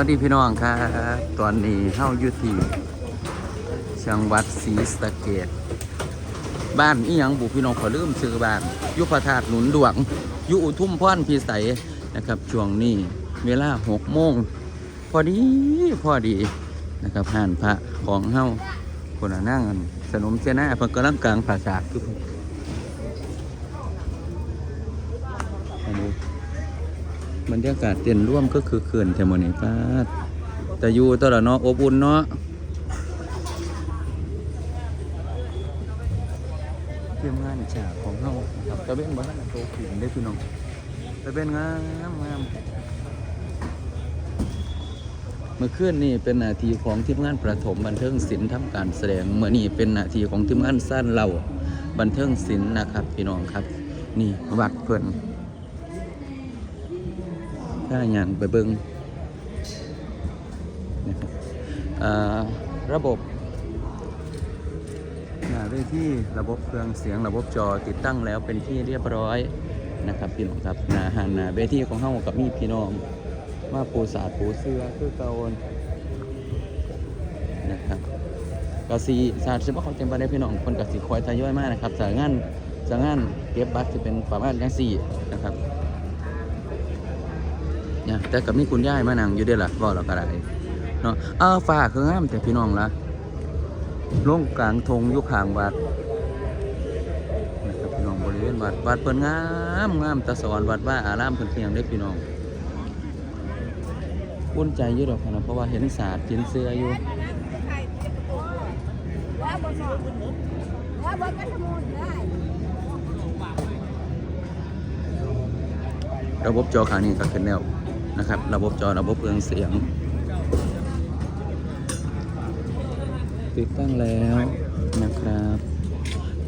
วัสดีพี่น้องครับ ตอนนี้เฮายู่ที่จังหวัดศรีสะเกดบ้านอีหยังบุพี่น้องขอลืมชื่อบ้าน ยุพธาตุหนุนดวงยุอุทุ่มพรพิสัยนะครับช่วงนี้เวลาหกโมงพอดีพอดีนะครับห่านพระของเฮาคนนั่งกันสนมเจน่าเพิ่นกำลังกลางภาษาทุกคนอันนี้ บรรยากาศเต้นร่วมก็คือเขื่อนแทมอนี่ป้าแต่อยู่ตลอดเนาะอบอุ่นเนาะเตรียมงานฉากของเฮาครับตะเบนบ้านโตขึ้นได้พี่น้องตะเบนงามงามเมื่อคืนนี่เป็นนาทีของทีมงานประถมบันเทิงศิลป์ทำการแสดงเมื่อนี้เป็นนาทีของทีมงานสั้นเราบันเทิงศิลป์นะครับพี่น้องครับ นี่วัดเพิ่อน ถ้าอย่างไปเบิงนะครับระบบน้าเวทีระบบเครื่องเสียงระบบจอติดตั้งแล้วเป็นที่เรียบร้อยนะครับพี่น้องครับนาหันหนาเวทีของเฮากับมีพี่น้องมาปูสาดปูเสื้อคือเก่านนะครับกสีสาดเฉพาะเขาเต็มไปได้พี่น้องคนกสีคอยทยอยมากนะครับสางานสางานเก็บบัตรจะเป็นประมาณยังสี่นะครับ เนี่ยแต่กับมีคุณย่ายมานั่งอยู่เด้ล่ะบอกเราก็ได้เนาะอ้าวฟ้าคืองามแต่พี่น้องละลงกลางธงยุคห่างวัดนะครับพี่น้องบริเวณวัดวัดเพิ่นงามงามตะสอนวัดว่าอารามเพิ่นเพียงได้พี่น้องอุ่นใจอยู่ดอกนะเพราะว่าเห็นศาสตร์เห็นเสื้ออยู่ระบบจอขานี้ก็ขึ้นแล้ว นะครับ ระบบจอระบบเครื่องเสียง ติดตั้งแล้วนะครับ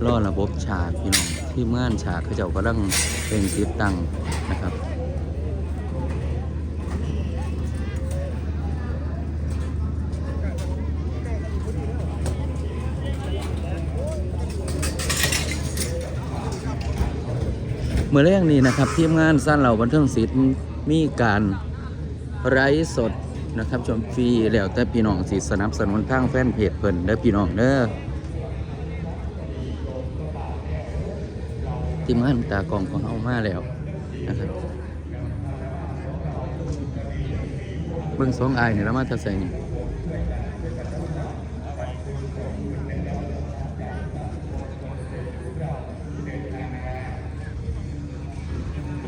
รอระบบฉากพี่น้องที่ม่านฉากเขาเจ้ากำลังเป็นติดตั้งนะครับเมื่อแรกนี้นะครับทีมงานสั้นเหล่าบันเทิงศิลป์ มีการไร้สดนะครับชมฟรีแล้วแต่พี่น้องสิสนับสนุนทางแฟนเพจเพิ่นเด้อพี่น้องเด้อทีมงานตากองของเฮามาแล้วนะครับเบิ่งสองอายนี่แล้วมาทัดใส่นี่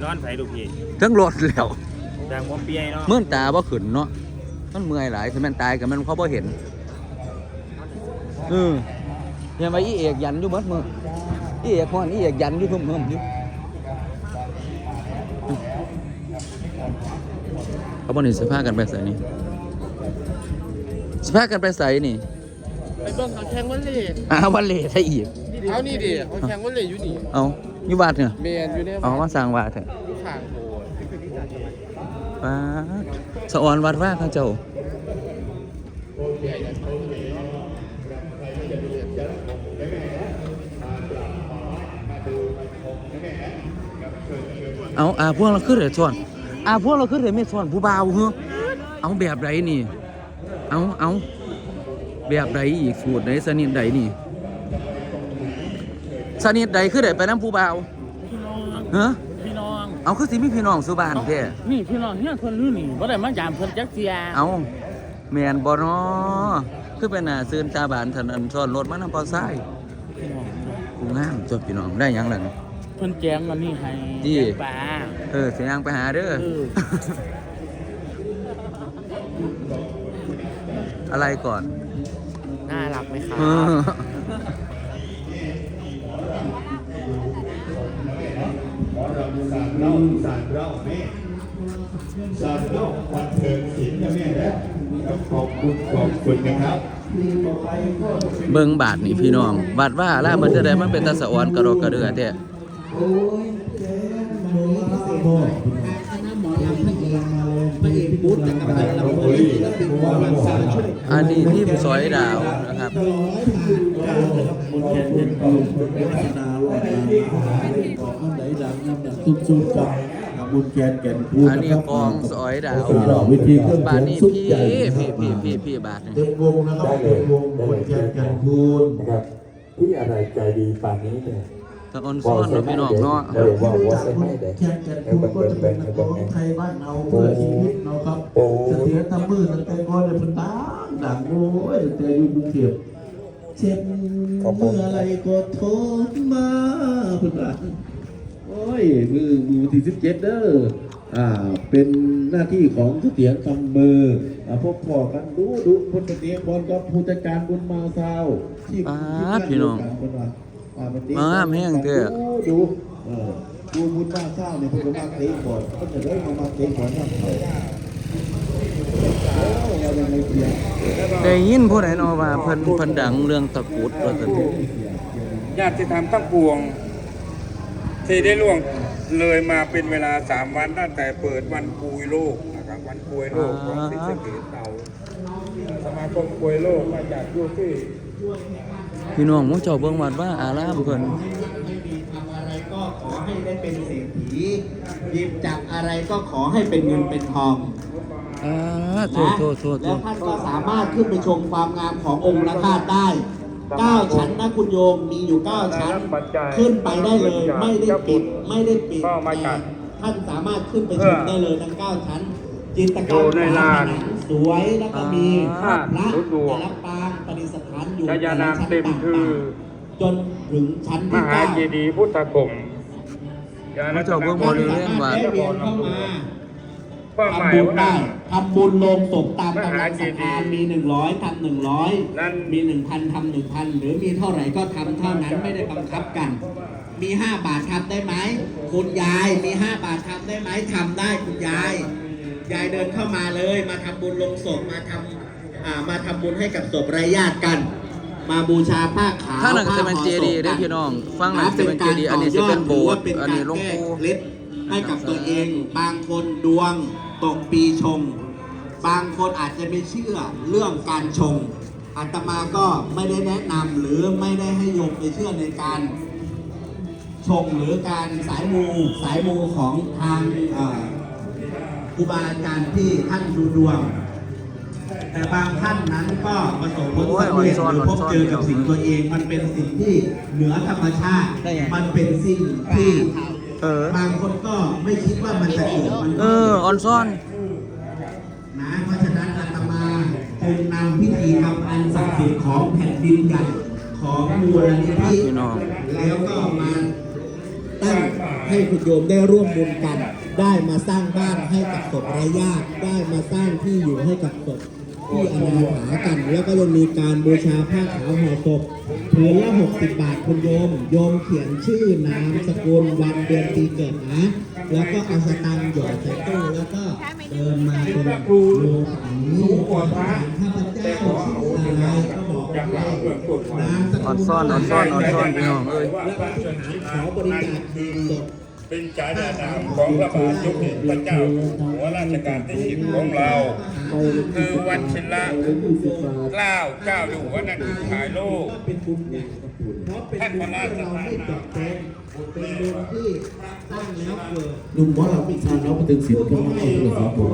นอนไผลูกพี่ทั้งรถแล้วดังบ่เปียเนาะเมื่อนตาบ่ขึ้นเนาะมันเมื่อยหลายถ้าแม่นตายก็มันเขาบ่เห็นเออเนี่ยมาอีเอกยันอยู่หมดมืออีเอกฮ้อนอีเอกยันอยู่เพิ่มๆอยู่เขาบ่นี่สิพากันไปไสนี่สิพากันไปไสนี่ไปเบิ่งเขาแข่งวันเล่อ้าวันเลซะอีกเอานี่ดิเขาแข่งวันเล่อยู่นี่เอา อยู่บ้านเถอะเมนอยู่ในเอามาสร้างว่าเถอะอยู่ข้างโบสถ์ป้าดสะออนวัดว่าเขาเจ้าเอาอาพวกเราขึ้นเลยส่วนอาพวกเราขึ้นเลยไม่ส่วนผู้บ่าวเหรอเอาแบบไรนี่ เอาเอาแบบไรอีกสูตรไหนสนิทใดนี่ สนิทใดขึ้นเลยไปน้ำผู้บ่าวพี่น้องฮะพี่น้องเอาคือสิมีพี่น้องสุบานแท้นี่พี่น้องเนี่ยคนรู้นี่บ่ได้มายามเพิ่นจักเสียเอาแมนบอนอคือเป็นหน้าซื่นตาบานถนนซ่อนรถมานำปอไซพี่น้องกูงามจบพี่น้องได้หยังล่ะนี่เพิ่นแจ้งอันนี้ให้ดีแจ้งปลาเออเสียงไปหาเด้อเอออะไรก่อน น่ารักไหมครับ สารเล่าสารเล่าแม่สารเล่าวันเทิงศิลป์นะแม่นะขอบคุณขอบคุณนะครับเบิ่งบาทนี่พี่น้อง บาทว่าล่ามันจะได้มันเป็นตาสะออนกระโดกกระเดือแท้พราะว่ามันสารช่วยอันนี้ทีมสอยดาวนะครับ ร้อยผ่านการนะครับบนแขนเป็นกลุ่มเป็นพัฒนาลอยมาหาเรื่องของอันไหนดังน้ำหนักซุ่มๆกับกับบุญแกนแก่นคูณอันนี้นะครับกองสอยดาวต่อวิธีเครื่องบ้านเสียงนี้สุดพี่ใหญ่พี่พี่พี่พี่บาทนี่เต็มวงนะครับเต็มวงบุญแกนแก่นคูณนะครับที่อะไรใจดีป่านนี้เนี่ยตะออนซ่อนเนาะพี่น้องเนาะเดี๋ยวว่าว่าใช่ไหมเด็กแกนแก่นคูณก็จะเป็นนักร้องไทยบ้านเราเพื่อชีวิตเราครับเสถียรทำมือตั้งแต่ก่อนเนี่ยมันดังดังโอ้ยตั้งแต่อยู่กรุงเทพเจ็บเมื่อไรก็โทรมาเพื่อนบ้านโอยมือมือที่สิบเจ็ดเด้ออ่าเป็นหน้าที่ของทุเสถียรทำมืออ่าพบพอกันดูดูพลเตียบอลกับผู้จัดการบุญมาซาวที่ป๊าดพี่น้องมางามแห้งเด้อดูดูเออดูบุญมาซาวเนี่ยเพิ่นก็มาเตะบอลเพิ่นจะได้มามาเตะบอลทำเขาโอ้เรายังไม่เสียได้ยินผู้ใดนาะว่าเพิ่นเพิ่นดังเรื่องตะกุดว่าซั่นญาติธรรมทั้งปวง ที่ได้ล่วงเลยมาเป็นเวลาสามวันตั้งแต่เปิดวันปุยโลกนะครับวันปุยโลกของศรีสะเกษเราสมาคมปุยโลกมาจากยูที่พี่น้องหมู่เจ้าเบิ่งวัดว่าอารามเพิ่นทำอะไรก็ขอให้ได้เป็นเศรษฐีหยิบจับอะไรก็ขอให้เป็นเงินเป็นทองอ่าโทษโทษโทษโทแล้วษท่านก็สามารถขึ้นไปชมความงามขององค์พระธาตุได้ เก้าชั้นนะคุณโยมมีอยู่เก้าชั้น ขึ้นไปได้เลย ไม่ได้ปิดไม่ได้ปิดแต่ท่านสามารถขึ้นไปชมได้เลยทั้งเก้าชั้น จิตรกรรมฝาผนังสวยแล้วก็มีพระแต่ละปางประดิษฐานอยู่ชายานามเต็มคือจนถึงชั้นมที่หาเก้าเจดีย์พุทธคมหมู่เจ้าเบิ่งบริเวณวัดได้เวียนเข้ามาก็หมาย ทำบุญว่าได้ทำบุญลงศพตามมกำหาลังเจศรัทดีธาย์มีหนึ่งร้อยทำหนึ่งร้อยนั่นมีหนึ่งพันทำหนึ่งพันหรือมีเท่าไหร่ก็ทำเท่านั้นไม่ได้บังคับกัน มีห้าบาททำได้ไหมคุณยายมีห้าบาททำได้ไหมทำได้คุณยาย ยายเดินเข้ามาเลย มาทำบุญลงศพมาทำอ่ามาทำบุญให้กับศพไร้ญาติกันมาบูชาผ้าขาวข้างหลังจะเป็นผ้าเจห่อศพดีย์เด้อกัพี่น้องฝั่งหลังจะเป็นเจดีย์อันนี้จะเป็นโบสถ์อันนี้หลวงปู่เคล็ด ให้กับตัวเอง บางคนดวงตกปีชง บางคนอาจจะไม่เชื่อเรื่องการชงอาตมาก็ไม่ได้แนะนำหรือไม่ได้ให้โยมไปเชื่อในการชงหรือการสายมูสายมูของทางเอ่อครูบาอาจารย์ที่ท่านดูดวง แต่บางท่านนั้นก็ประสบผลสำเร็จหรือพบเจอกับสิ่งตัวเอง มันเป็นสิ่งที่เหนือธรรมชาติได้ไงมันเป็นสิ่งที่ เออ บางคนก็ไม่คิดว่ามันจะเกิดมันเออออนซ่อน นะเพราะฉะนั้นอาตมาจึงนำพิธีกรรมอันศักดิ์สิทธิ์ของแผ่นดินใหญ่ของมูลนิธิพี่น้อง แล้วก็มาตั้งให้คุณโยมได้ร่วมบุญกัน ได้มาสร้างบ้านให้กับศพไร้ญาติได้มาสร้างที่อยู่ให้กับศพที่อนาถากัน แล้วก็ยังมีการบูชาผ้าขาวห่อศพ ผืนละ60บาทคุณโยม โยมเขียนชื่อนามสกุลวันเดือนปีเกิดนะ แล้วก็เอาสตางค์หยอดใส่ตู้แล้วก็เดินมาตรงโลขันนี้ข้าพเจ้าชื่ออะไรก็บอกนามสกุลออนซ่อนออนซ่อนออนซ่อนพี่น้องเอ้ยและผู้บริหาขอบริจาคเงินสด เป็นฉายานามของพระบาทสมเด็จพระเจ้าหัวรัชกาลที่สิบของเรา คือวันชละเกล้าเจ้าอยู่หัวนันทิขายโลกเป็นพระเป็นบุญที่เรามเป็นดวงที่สร้างแล้วเกิดลุงว่าเราพิชาเราไปถึงสิบก็มาเอาโทรศัพท์ผม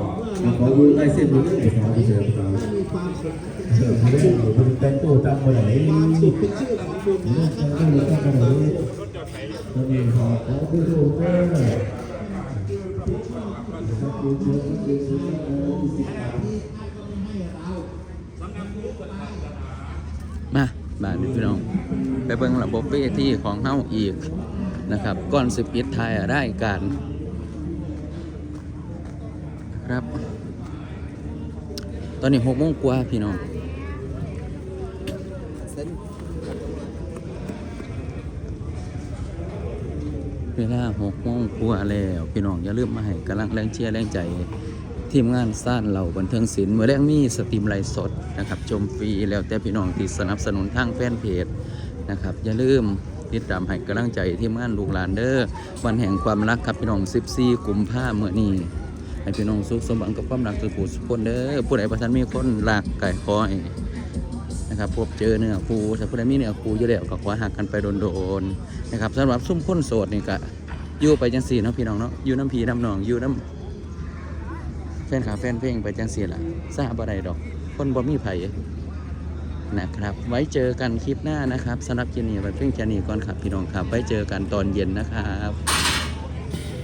มาขอดูลายเส้นมือถือขอดูเสียงเขาถ้ามีความสุขเชื่อเขาได้หรือเป็นแต่งตัวตามคนไหนความสุขเป็นชื่อของบุญเนี่ย นะมีขอขอดูดูเพื่อมาบานพี่น้อง ไปเบิ่งระบบเวทีของเฮ้าอีกนะครับ ก่อนสิปิดทายรายการครับ ตอนนี้หกโมงกว่าพี่น้อง เวลาหกโมงกว่าแล้วพี่น้องอย่าลืมมาให้กำลังแรงเชียร์แรงใจ ทีมงานซ่านเหล่าบันเทิงศิลป์เมื่อแรงมีสตรีมไลฟ์สดนะครับชมฟรีแล้วแต่พี่น้องที่สนับสนุนทางแฟนเพจนะครับอย่าลืมติดตามให้กำลังใจทีมงานลูกหลานเด้อวันแห่งความรักครับพี่น้อง 14กุมภาเมื่อนี้ให้พี่น้องสุขสมหวังกับความรักสุขสุขคนเด้อผู้ใดประทันมีคนรักไก่คอย นะครับพบเจอเนื้อคู่ถ้าผู้ใดมีเนื้อคู่อยู่แล้วก็ขอหักกันไปโดนๆนะครับสำหรับซุ่มคนโสดนี่ก็อยู่ไปจังสี่เนาะพี่น้องเนาะอยู่น้ำพีน้ำหนองอยู่น้ำแฟนขาแฟนเพลงไปจังสี่ล่ะทราบอะไรดอก คนบ่มีไผ่นะครับ ไว้เจอกันคลิปหน้านะครับสำหรับคลิปนี้ไปเพียงแค่นี้ก่อนครับพี่น้องครับ ไว้เจอกันตอนเย็นนะครับ